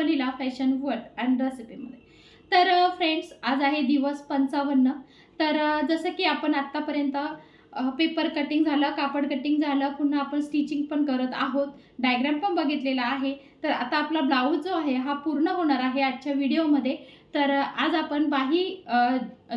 पुष्पलीला fashion world and रेसिपीमध्ये तर friends आज आहे दिवस पंचावन्न. तर जसं की आपण आत्तापर्यंत पेपर कटिंग झालं कापड कटिंग झालं पुन्हा आपण स्टिचिंग पण करत आहोत. डायग्राम पण बघितलेला आहे. तर आता आपला ब्लाऊज जो आहे हा पूर्ण होणार आहे आजच्या व्हिडिओमध्ये तर आज आपण बाही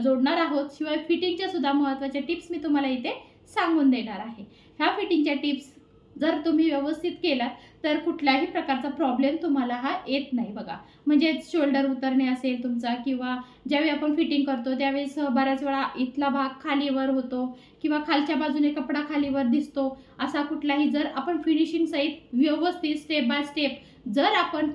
जोडणार आहोत. शिवाय फिटिंगच्या सुद्धा महत्त्वाच्या टिप्स मी तुम्हाला इथे सांगून देणार आहे. ह्या फिटिंगच्या टिप्स जर तुम्ही व्यवस्थित केलात तर कुठल्याही प्रकारचा प्रॉब्लेम तुम्हाला हा येत नाही बघा. म्हणजे शोल्डर उतरणे असेल तुमचा किंवा ज्यावेळी आपण फिटिंग करतो त्यावेळेस बऱ्याच वेळा इथला भाग खालीवर होतो किंवा खालच्या बाजूने कपडा खालीवर दिसतो. असा कुठलाही जर आपण फिनिशिंग सहित व्यवस्थित स्टेप बाय स्टेप जर आपण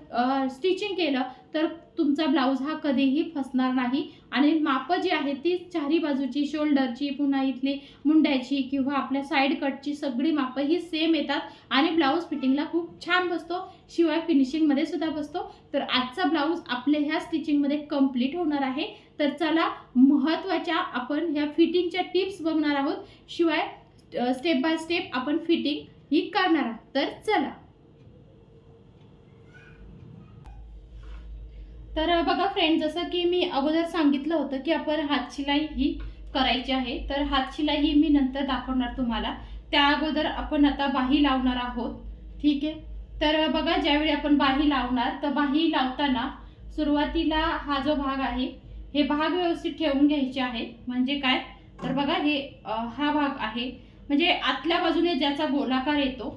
स्टिचिंग केलं तर तुमचा ब्लाऊज हा कधीही फसणार नाही. आणि मापं जी आहे ती चारी बाजूची शोल्डरची पुन्हा इथली मुंड्याची किंवा आपल्या साईड कटची सगळी मापं ही सेम येतात. आणि ब्लाऊज फिटिंगला खूप छान बसतो. शिवाय फिनिशिंगमध्ये सुद्धा बसतो. तर आजचा ब्लाऊज आपल्या ह्या स्टिचिंगमध्ये कंप्लीट होणार आहे. तर चला महत्त्वाच्या आपण ह्या फिटिंगच्या टिप्स बघणार आहोत. शिवाय स्टेप बाय स्टेप आपण फिटिंग ही करणार आहोत. तर चला. तर बघा फ्रेंड जसं की मी अगोदर सांगितलं होतं की आपण हातशिलाई ही करायची आहे. तर हातशिलाई ही मी नंतर दाखवणार तुम्हाला. त्या अगोदर आपण आता बाही लावणार आहोत. ठीक आहे? तर बघा ज्यावेळी आपण बाही लावणार तर बाही लावताना सुरुवातीला हा जो भाग आहे हे भाग व्यवस्थित ठेवून घ्यायचे आहे. म्हणजे काय? तर बघा हे हा भाग आहे. म्हणजे आतल्या बाजूने ज्याचा गोलाकार येतो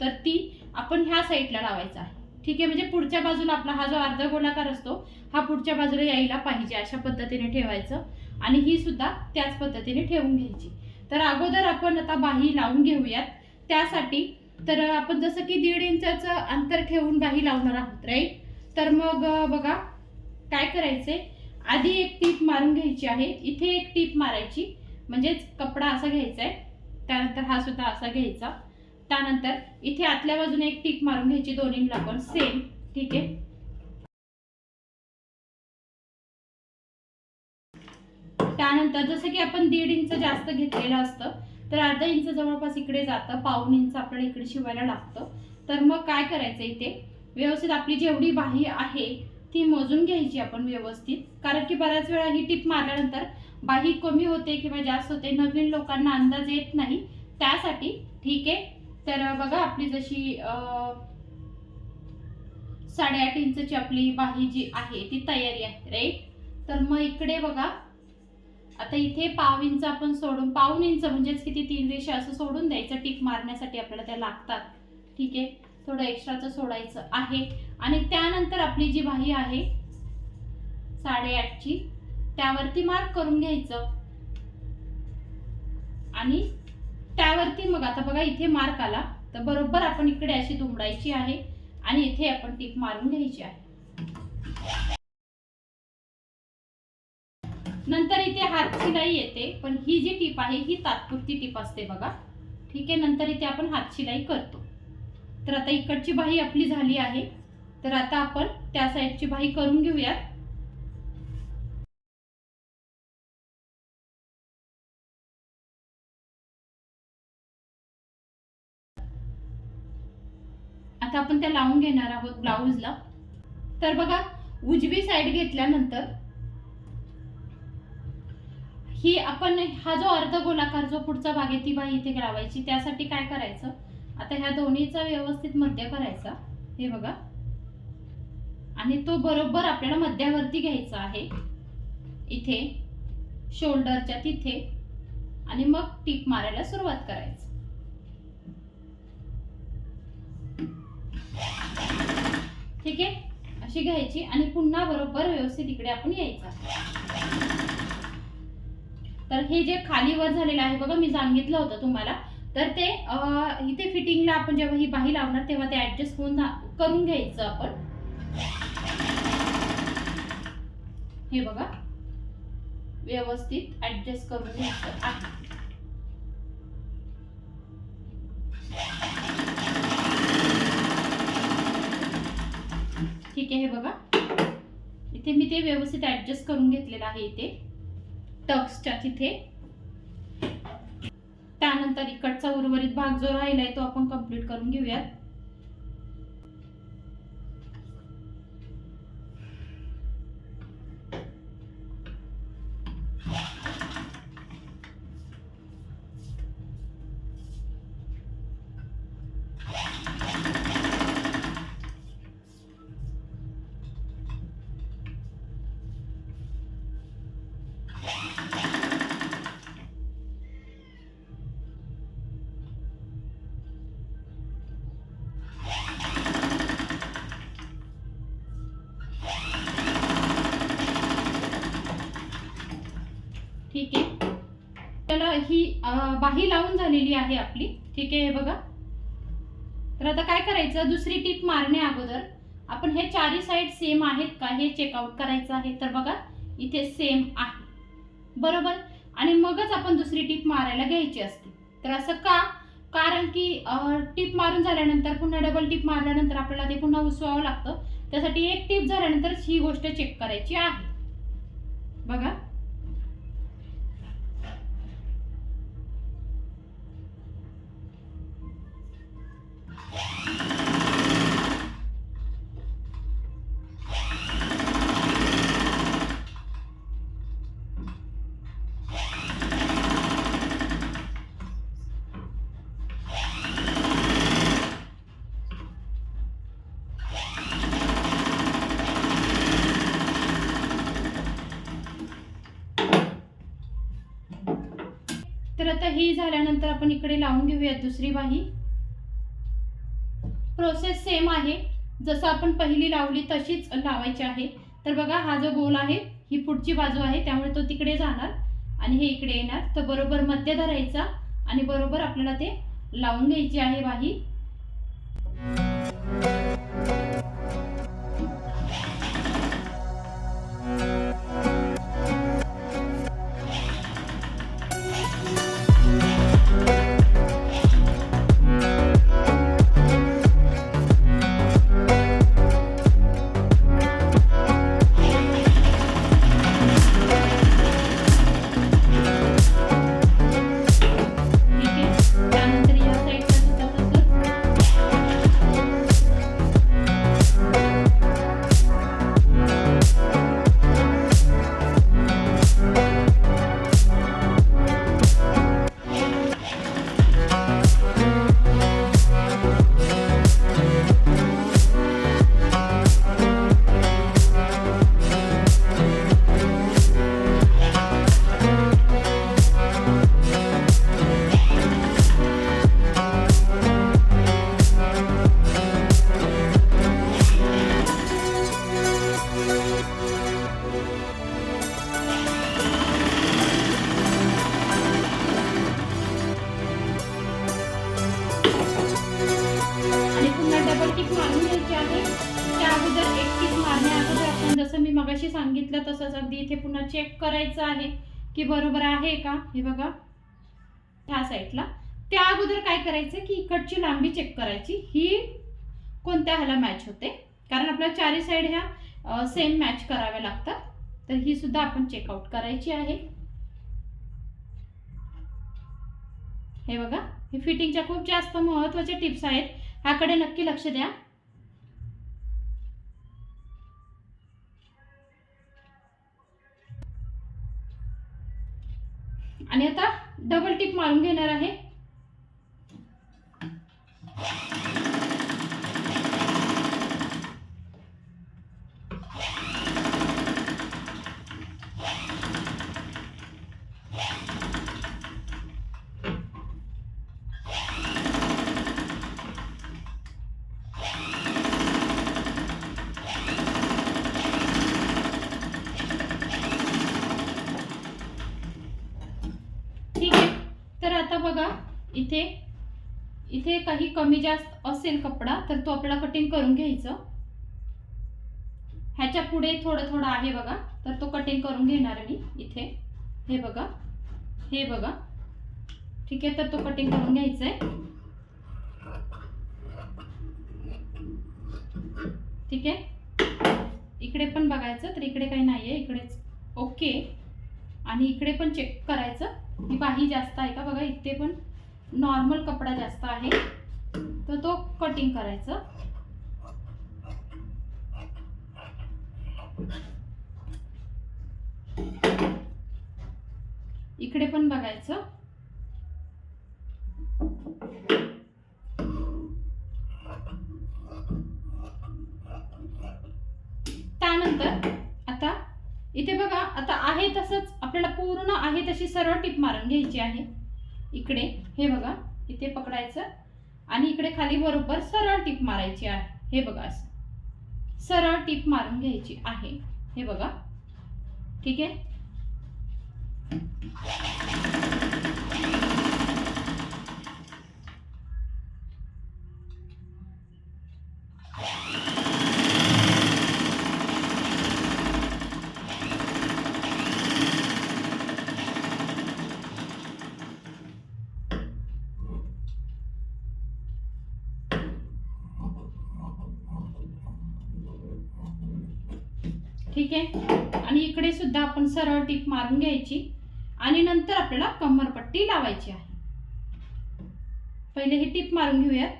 तर ती आपण ह्या साईडला लावायचा आहे. ठीक आहे म्हणजे पुढच्या बाजूला आपला हा जो अर्धा गोलाकार असतो हा पुढच्या बाजूला यायला पाहिजे अशा पद्धतीने ठेवायचं. आणि ही सुद्धा त्याच पद्धतीने ठेवून घ्यायची. तर अगोदर आपण आता बाही लावून घेऊयात. त्यासाठी तर आपण जसं की दीड इंचाचं अंतर ठेवून बाही लावणार आहोत राईट तर मग बघा काय करायचंय? आधी एक टीप मारून घ्यायची आहे. इथे एक टीप मारायची. म्हणजेच कपडा असा घ्यायचा आहे त्यानंतर हा सुद्धा असा घ्यायचा. त्यानंतर इथे आतल्या बाजूने एक टीप मारून घ्यायची दोन्हीला पण सेम ठीक आहे? त्यानंतर जसं की आपण दीड इंच जास्त घेतलेलं असतं तर अर्धा इंच जवळपास इकडे जातं पाऊन इंच आपल्याला इकडे शिवायला लागतं. तर मग काय करायचं इथे? व्यवस्थित आपली जेवढी बाही आहे ती मोजून घ्यायची आपण व्यवस्थित. कारण की बऱ्याच वेळा ही टीप मारल्यानंतर बाही कमी होते किंवा जास्त होते नवीन लोकांना अंदाज येत नाही. त्यासाठी ठीक आहे? तर बघा आपली जशी साडेआठ इंचची आपली बाही जी आहे ती तयारी आहे राईट तर मग इकडे बघा आता इथे पाव इंच आपण सोडून पाऊन इंच म्हणजेच किती तीन रेषा असं सोडून द्यायचं टीप मारण्यासाठी आपल्याला त्या लागतात. ठीक आहे? थोडं एक्स्ट्राचं सोडायचं आहे. आणि त्यानंतर आपली जी बाही आहे साडेआठची त्यावरती मार्क करून घ्यायचं. आणि त्यावरती मग आता बघा इथे मार्क आला. तर बरोबर आपण इकडे अशी दुमडायची आहे आणि इथे आपण टीप मारून घ्यायची आहे. नंतर इथे हात शिलाई येते पण ही जी टीप आहे ही तात्पुरती टीप असते बघा. ठीक आहे नंतर इथे आपण हात शिलाई करतो. तर आता इकडची बाही आपली झाली आहे. तर आता आपण त्या साईडची बाही करून घेऊयात. आता आपण त्या लावून घेणार आहोत ब्लाऊजला. तर बघा उजवी साईड घेतल्यानंतर ही आपण हा जो अर्ध गोलाकार जो पुढचा भाग आहे ती बाई इथे लावायची. त्यासाठी काय करायचं? आता ह्या दोन्हीचा व्यवस्थित मध्य करायचा. हे बघा. आणि तो बरोबर आपल्याला मध्यावरती घ्यायचा आहे. इथे शोल्डरच्या तिथे. आणि मग टीप मारायला सुरुवात करायचं. ठीक आहे? अशी घ्यायची आणि पुन्हा बरोबर व्यवस्थित इकडे आपण यायचं. तर हे जे खालीवर झालेलं आहे बघा मी सांगितलं होतं तुम्हाला. तर ते इथे फिटिंगला आपण जेव्हा ही बाही लावणार तेव्हा ते ऍडजस्ट होऊन जा- करून घ्यायचं आपण. हे बघा. व्यवस्थित ऍडजस्ट करून घ्यायचं आहे. ठीक आहे बघा. इथे मी ते व्यवस्थित ऍडजस्ट करून घेतलेलं आहे इथे. टक्सच्या तिथे. त्यानंतर इकडचा उर्वरित भाग जो राहिला आहे तो आपण कंप्लीट करून घेऊयात. ही बाही लावून झालेली आहे आपली. ठीक आहे हे बघा. तर आता काय करायचं? दुसरी टीप मारण्या अगोदर. आपण हे चारी साईड सेम आहेत का? हे चेकआउट करायचं आहे. तर बघा इथे सेम आहे. बरोबर? आणि मगच आपण दुसरी टीप मारायला घ्यायची असते. तर असं का? कारण की टीप मारून झाल्यानंतर पुन्हा डबल टीप मारल्यानंतर आपल्याला ते पुन्हा उसवावं लागतं. त्यासाठी एक टीप झाल्यानंतर ही गोष्ट चेक करायची आहे. बघा. आता ही झाल्यानंतर आपण इकडे लावून घेऊयात दुसरी बाही. प्रोसेस सेम आहे. जसं आपण पहिली लावली तशीच लावायची आहे. तर बघा हा जो गोल आहे ही पुढची बाजू आहे त्यामुळे तो तिकडे जाणार आणि हे इकडे येणार. तर बरोबर मध्य धरायचा आणि बरोबर आपल्याला ते लावून घ्यायची आहे बाही. इथे पुन्हा चेक करायचं आहे की बरोबर आहे का? हे बघा. ह्या साईडला त्या अगोदर काय करायचं की इकडची लांबी चेक करायची. ही कोणत्या ह्याला मॅच होते? कारण आपल्या चारी साईड ह्या सेम मॅच कराव्या लागतात. तर ही सुद्धा आपण चेकआउट करायची आहे. हे बघा. हे फिटिंगच्या खूप जास्त महत्त्वाच्या टिप्स आहेत. ह्याकडे नक्की लक्ष द्या. आणि आता डबल टिप मारून घेणार आहे ठीक आहे तर आता बघा इथे इथे काही कमी जास्त असेल कपडा तर तो आपल्याला कटिंग करून घ्यायचं. ह्याच्या पुढे थोडं थोडं आहे बघा तर तो कटिंग करून घेणार मी इथे. हे बघा हे बघा. ठीक आहे तर तो कटिंग करून घ्यायचा आहे ठीक आहे? इकडे पण बघायचं तर इकडे काही नाही आहे इकडेच. ओके आणि इकडे पण चेक करायचं. की बाही जास्त आहे का? बघा इथे पण नॉर्मल कपडा जास्त आहे. तर तो कटिंग करायचं. इकडे पण बघायचं. त्यानंतर आता इथे बघा आता आहे तसंच आपल्याला पूर्ण आहे तशी सरळ टिप मारून घ्यायची आहे. इकडे हे बघा इथे पकडायचं. आणि इकडे खाली बरोबर सरळ टीप मारायची आहे. हे बघा असं. सरळ टीप मारून घ्यायची आहे. हे बघा. ठीक आहे ठीक आहे आणि इकडे सुद्धा आपण सरळ टीप मारून घ्यायची आणि नंतर आपल्याला कमरपट्टी लावायची आहे. पहिले ही टीप मारून घेऊयात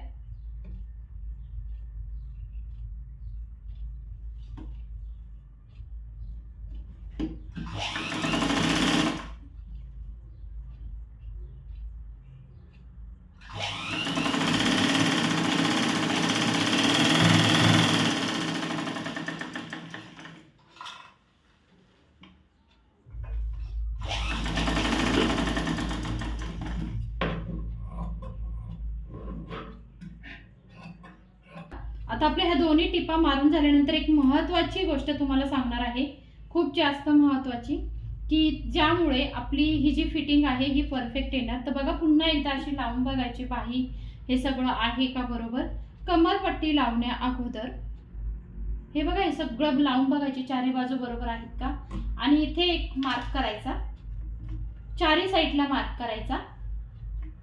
आता आपल्या ह्या दोन्ही टिपा झाल्यानंतर एक महत्त्वाची गोष्ट तुम्हाला सांगणार आहे खूप जास्त महत्त्वाची की ज्यामुळे आपली ही जी फिटिंग आहे ही परफेक्ट येणार तर बघा पुन्हा एकदा अशी लावून बघायची बाही हे सगळं आहे का बरोबर? कमरपट्टी लावण्या अगोदर. हे बघा हे सगळं लावून बघायची चारी बाजू बरोबर आहेत का? आणि इथे एक मार्क करायचा. चारी साईडला मार्क करायचा.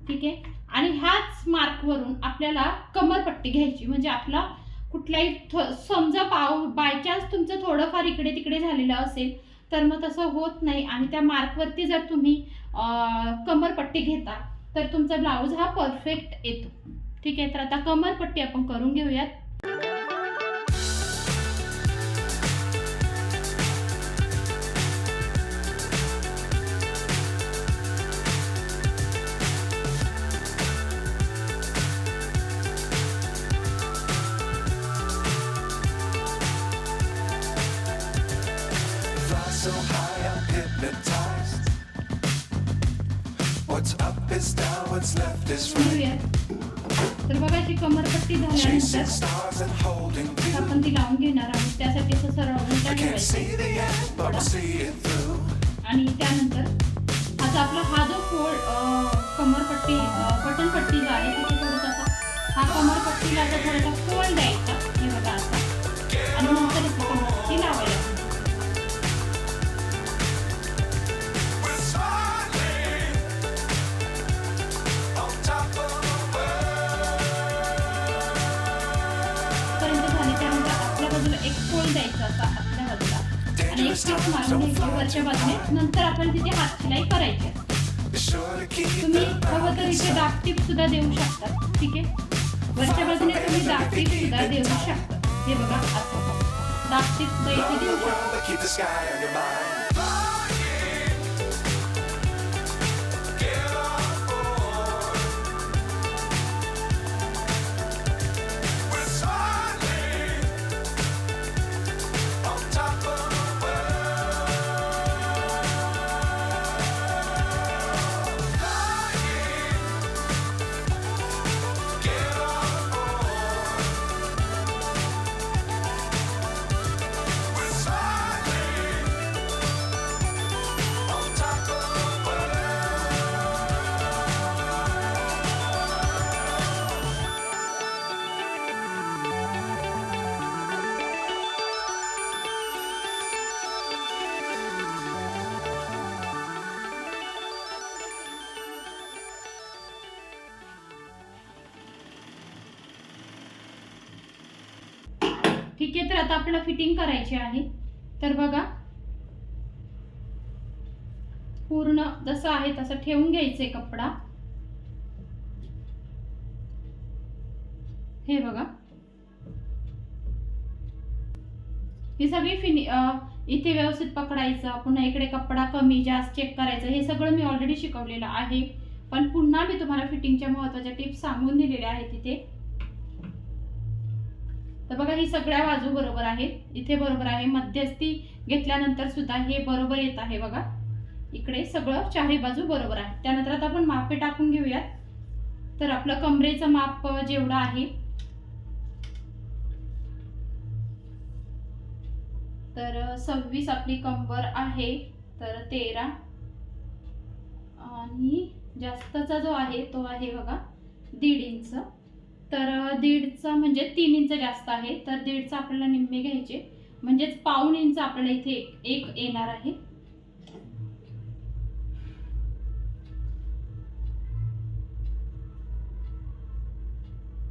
ठीक आहे? आणि ह्याच मार्कवरून आपल्याला कमरपट्टी घ्यायची म्हणजे आपला कुठल्याही थ- समजा पाव बायचान्स तुमचं थोडंफार इकडे तिकडे झालेलं असेल तर मग तसं होत नाही. आणि त्या मार्कवरती जर तुम्ही कमरपट्टी घेता तर तुमचा ब्लाऊज हा परफेक्ट येतो. ठीक आहे? तर आता कमरपट्टी आपण करून घेऊयात. कमरपट्टी झाल्यानंतर. आपण ती लावून घेणार आहोत त्यासाठी असं सरळ उलटा ठेवायचं. आणि त्यानंतर आता आपला हा जो फोल्ड कमरपट्टी बटनपट्टी जो आहे तिथे थोडासा हा कमरपट्टीला आता थोडासा फोल्ड द्यायचा आणि मारून वरच्या बाजूने. नंतर आपण तिथे हात शिलाई करायची. तुम्ही हवं तर इथे दाब टीप सुद्धा देऊ शकता. ठीक आहे? वरच्या बाजूने तुम्ही दाब टीप सुद्धा देऊ शकता. हे बघा असं. दाब टीप सुद्धा इथे देऊ शकता. आता आपल्याला फिटिंग करायची आहे. तर बघा. पूर्ण जसं आहे तसं ठेवून घ्यायचंय कपडा. हे बघा. ही सगळी फिनि इथे व्यवस्थित पकडायचं. पुन्हा इकडे कपडा कमी जास्त चेक करायचं. हे सगळं मी ऑलरेडी शिकवलेलं आहे. पण पुन्हा मी तुम्हाला फिटिंगच्या महत्त्वाच्या टिप्स सांगून दिलेल्या आहेत तिथे तर बघा ही सगळ्या बाजू बरोबर आहेत. इथे बरोबर आहे. मध्यस्थी घेतल्यानंतर सुद्धा हे बरोबर येत आहे बघा. इकडे सगळं चारही बाजू बरोबर आहे. त्यानंतर आता आपण मापे टाकून घेऊयात. तर आपलं कमरेचं माप जेवढं आहे. तर सव्वीस आपली कंबर आहे. तर तेरा. आणि जास्तचा जो आहे तो आहे बघा दीड इंच. तर दीडचा म्हणजे तीन इंच जास्त आहे. तर दीडचा आपल्याला निम्मे घ्यायचे. म्हणजेच पाऊण इंच आपल्याला इथे एक- येणार आहे.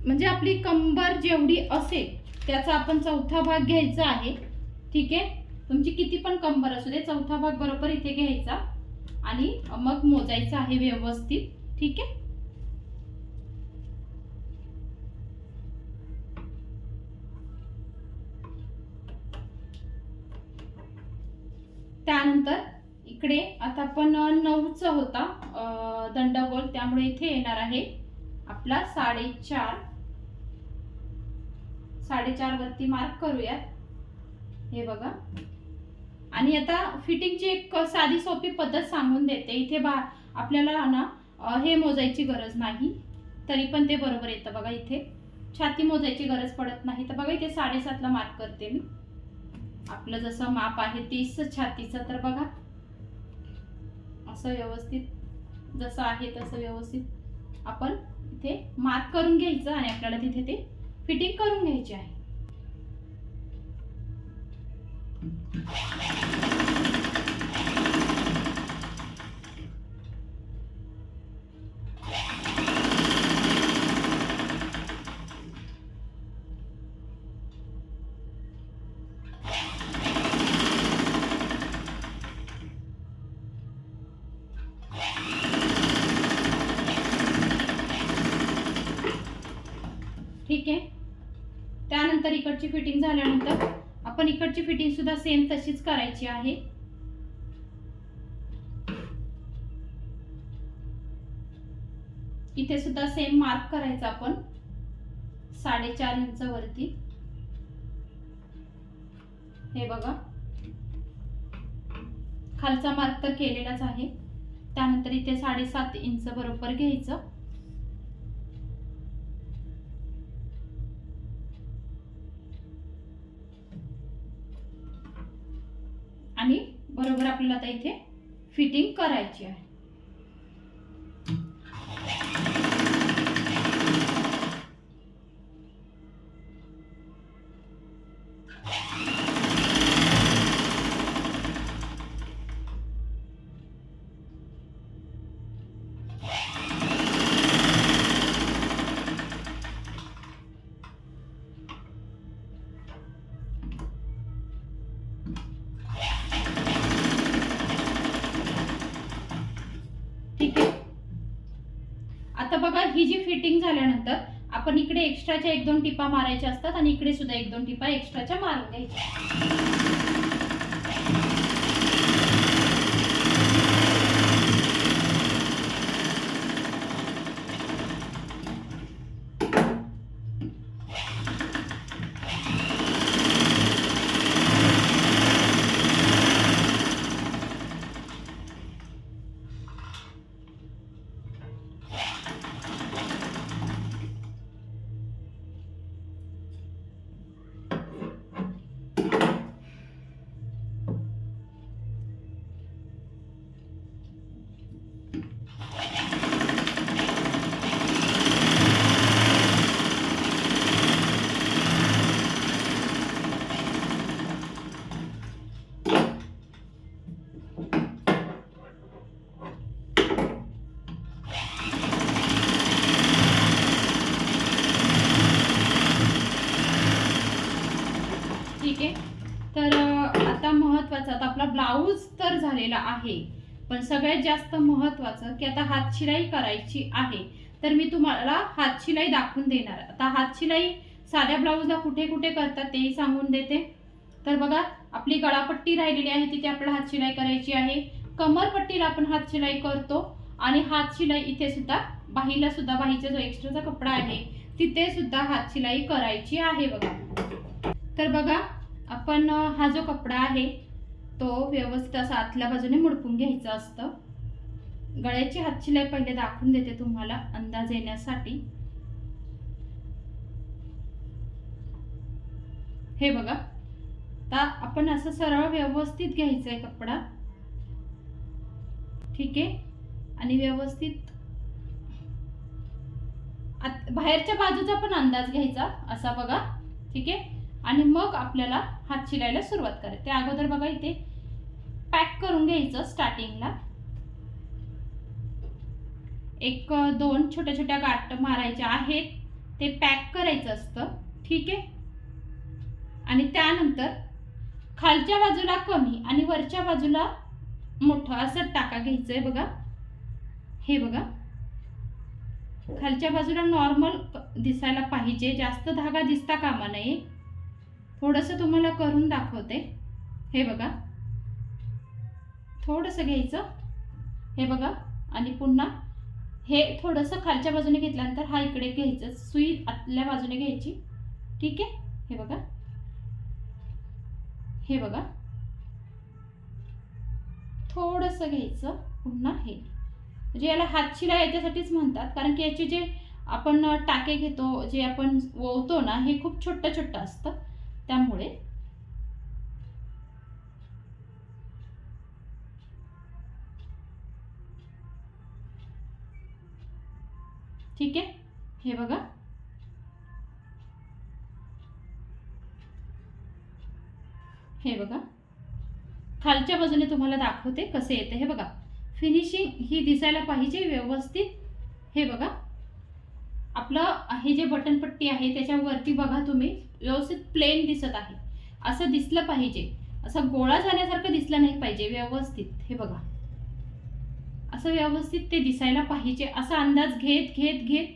म्हणजे आपली कंबर जेवढी असेल त्याचा आपण चौथा भाग घ्यायचा आहे. ठीक आहे? तुमची किती पण कंबर असू दे चौथा भाग बरोबर इथे घ्यायचा. आणि मग मोजायचा आहे व्यवस्थित. ठीक आहे? त्यानंतर इकडे आता आपण नऊचा होता दंडगोल. त्यामुळे इथे येणार आहे आपला साडेचार. साडेचार वरती मार्क करूयात. हे बघा. आणि आता फिटिंगची एक साधी सोपी पद्धत सांगून देते. इथे बा आपल्याला ना हे मोजायची गरज नाही. तरी पण ते बरोबर येतं बघा इथे. छाती मोजायची गरज पडत नाही. तर बघा इथे साडेसातला मार्क करते मी. आपलं जसं माप आहे तीस छातीचं तर बघा. असं व्यवस्थित जसं आहे तसं व्यवस्थित आपण इथे मार्क करून घ्यायचं आणि आपल्याला तिथे ते फिटिंग करून घ्यायची आहे ठीक आहे त्यानंतर इकडची फिटिंग झाल्यानंतर आपण इकडची फिटिंग सुद्धा सेम तशीच करायची आहे. इथे सुद्धा सेम मार्क करायचा आपण. साडेचार इंच वरती. हे बघा. खालचा मार्क तर केलेलाच आहे. त्यानंतर इथे साडेसात इंच बरोबर घ्यायचं. बरोबर आपल्याला आता इथे फिटिंग करायची आहे. आता बघा ही जी फिटिंग झाल्यानंतर आपण इकडे एक्स्ट्राच्या एक दोन टिपा मारायच्या असतात आणि इकडे सुद्धा एक दोन टिपा एक्स्ट्राच्या मारून द्यायच्या झालेला आहे. पण सगळ्यात जास्त महत्वाचं की आता हातशिलाई करायची आहे. तर मी तुम्हाला हातशिलाई दाखवून देणार. आता हातशिलाई साध्या ब्लाऊजला कुठे कुठे करतात तेही सांगून देते. तर बघा आपली गळापट्टी राहिलेली आहे तिथे आपल्याला हातशिलाई करायची आहे. कमरपट्टीला आपण हातशिलाई करतो आणि हातशिलाई इथे सुद्धा बाहीला सुद्धा बाहीचा जो एक्स्ट्राचा कपडा आहे तिथे सुद्धा हातशिलाई करायची आहे बघा. तर बघा आपण हा जो कपडा आहे तो व्यवस्थित असा आतल्या बाजूने मुडपून घ्यायचा असतं. गळ्याची हातशिलाई पहिले दाखवून देते तुम्हाला अंदाज येण्यासाठी. हे बघा. तर आपण असं सरळ व्यवस्थित घ्यायचं आहे कपडा. ठीक आहे? आणि व्यवस्थित आत- बाहेरच्या बाजूचा पण अंदाज घ्यायचा असा बघा. ठीक आहे? आणि मग आपल्याला हात शिलायला सुरुवात करायची. त्या अगोदर बघा इथे पॅक करून घ्यायचं स्टार्टिंगला. एक दोन छोट्या छोट्या गाठ मारायच्या आहेत. ते पॅक करायचं असतं. ठीक आहे? आणि त्यानंतर खालच्या बाजूला कमी आणि वरच्या बाजूला मोठं असं टाका घ्यायचंय बघा. हे बघा. खालच्या बाजूला नॉर्मल दिसायला पाहिजे. जास्त धागा दिसता कामा नये. थोडंसं तुम्हाला करून दाखवते. हे बघा. थोडंसं घ्यायचं. हे बघा. आणि पुन्हा हे थोडंसं खालच्या बाजूने घेतल्यानंतर हा इकडे घ्यायचं. सुई आतल्या बाजूने घ्यायची. ठीक आहे? हे बघा. हे बघा. थोडंसं घ्यायचं. पुन्हा हे. म्हणजे याला हातशिला याच्यासाठीच म्हणतात. कारण की याचे जे आपण टाके घेतो जे आपण ओवतो ना हे खूप छोटं छोटं असतं. त्यामुळे ठीक आहे? हे बघा. हे बघा. खालच्या बाजूने तुम्हाला दाखवते कसे येते. हे बघा. फिनिशिंग ही दिसायला पाहिजे व्यवस्थित. हे बघा. आपलं हे जे बटनपट्टी आहे त्याच्यावरती बघा तुम्ही. व्यवस्थित प्लेन दिसत आहे. असं दिसलं पाहिजे. असं गोळा झाल्यासारखं दिसलं नाही पाहिजे. व्यवस्थित. हे बघा. असं व्यवस्थित ते दिसायला पाहिजे. असा अंदाज घेत घेत घेत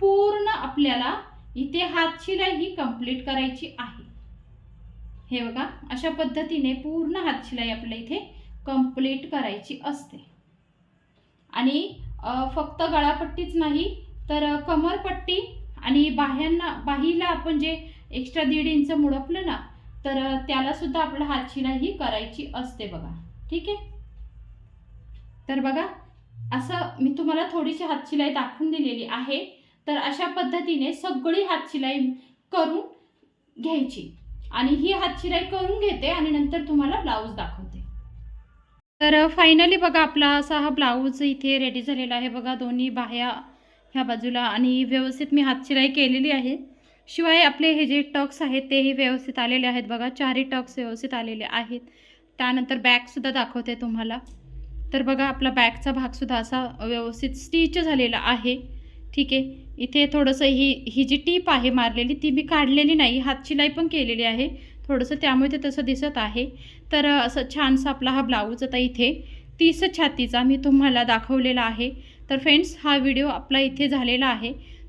पूर्ण आपल्याला इथे हातशिलाई ही कंप्लीट करायची आहे. हे बघा. अशा पद्धतीने पूर्ण हातशिलाई आपल्या इथे कंप्लीट करायची असते. आणि फक्त गळापट्टीच नाही तर कमरपट्टी आणि बाह्यांना बाहीला आपण जे एक्स्ट्रा दीड इंच मुडपलं ना तर त्यालासुद्धा आपलं हातशिलाई ही करायची असते बघा. ठीक आहे? तर बघा असं मी तुम्हाला थोडीशी हातशिलाई दाखवून दिलेली आहे. तर अशा पद्धतीने सगळी हातशिलाई करून घ्यायची. आणि ही हातशिलाई करून घेते आणि नंतर तुम्हाला ब्लाऊज दाखवते. तर फायनली बघा आपला असा हा ब्लाऊज इथे रेडी झालेला आहे बघा दोन्ही बाह्या ह्या बाजूला. आणि व्यवस्थित मी हातशिलाई केलेली आहे. शिवाय आपले हे जे टक्स आहेत तेही व्यवस्थित आलेले आहेत बघा. चारही टक्स व्यवस्थित आलेले आहेत. त्यानंतर बॅगसुद्धा दाखवते तुम्हाला. तर बघा आपला बॅगचा भागसुद्धा असा व्यवस्थित स्टिच झालेला आहे. ठीक आहे. इथे थोडंसं ही ही जी टीप आहे मारलेली ती मी काढलेली नाही. हातशिलाई पण केलेली आहे. थोडंसं त्यामुळे ते तसं दिसत आहे. तर असं छानसा आपला हा ब्लाऊज आता इथे तीस छातीचा मी तुम्हाला दाखवलेला आहे. तर फ्रेंड्स हा व्हिडिओ आपला इथे झालेला आहे.